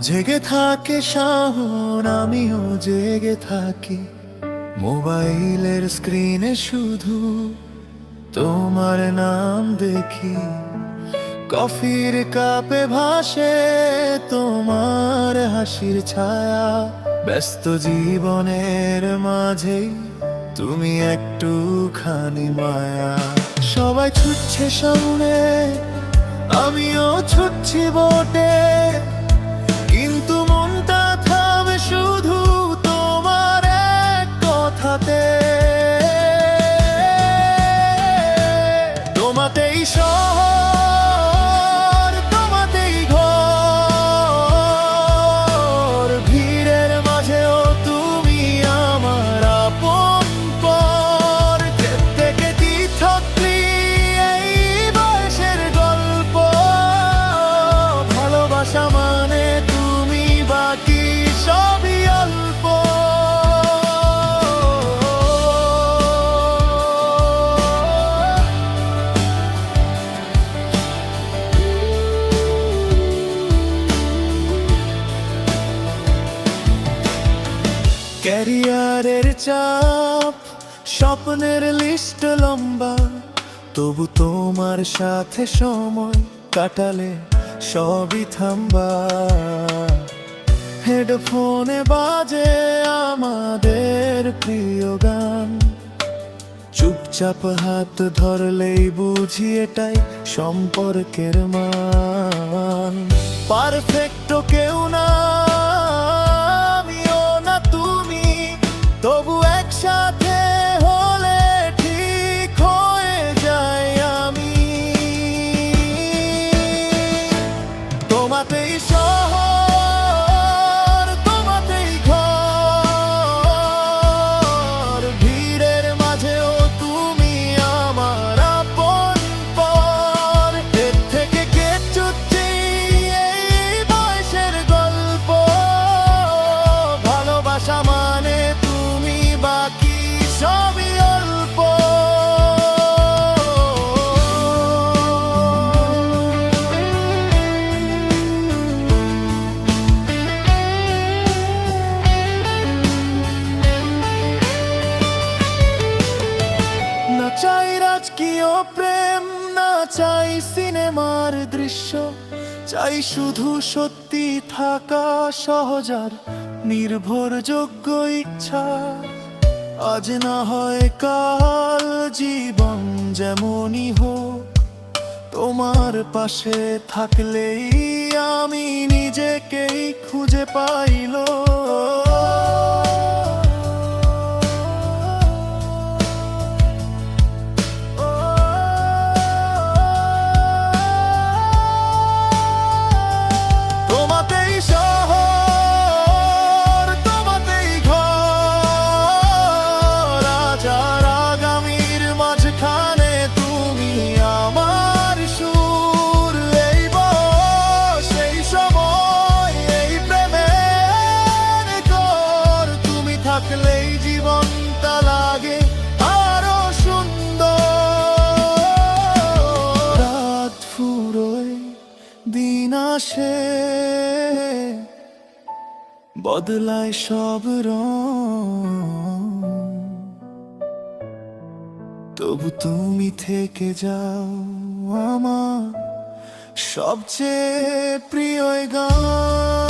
জেগে থাকে শাহন, আমিও জেগে থাকি। মোবাইলের স্ক্রিনে শুধু তোমার নাম দেখি। কফির কাপে ভাসে তোমার হাসির ছায়া। ব্যস্ত জীবনের মাঝেই তুমি একটুখানি মায়া। সবাই ছুটছে সামনে, আমিও ছুটছি বটে। ক্যারিয়ারের চাপ, স্বপ্নের লিস্ট লম্বা, তবু তোমার সাথে সময় কাটালে সবই থামবা। হেডফোনে বাজে আমাদের প্রিয় গান। চুপচাপ হাত ধরলেই বুঝি এটাই সম্পর্কের মান। পারফেক্ট কেউ না চাই রাজকীয় প্রেম, না চাই সিনেমার দৃশ্য। চাই শুধু সত্যি থাকা সহজার নির্ভরযোগ্য ইচ্ছা। আজ না হয় কাল, জীবন যেমনই হোক। তোমার পাশে থাকলেই আমি নিজেকেই খুঁজে পাইল। বদলায় সব রং। তবু তুমি থেকে যাও আমার সবচেয়ে প্রিয় গান।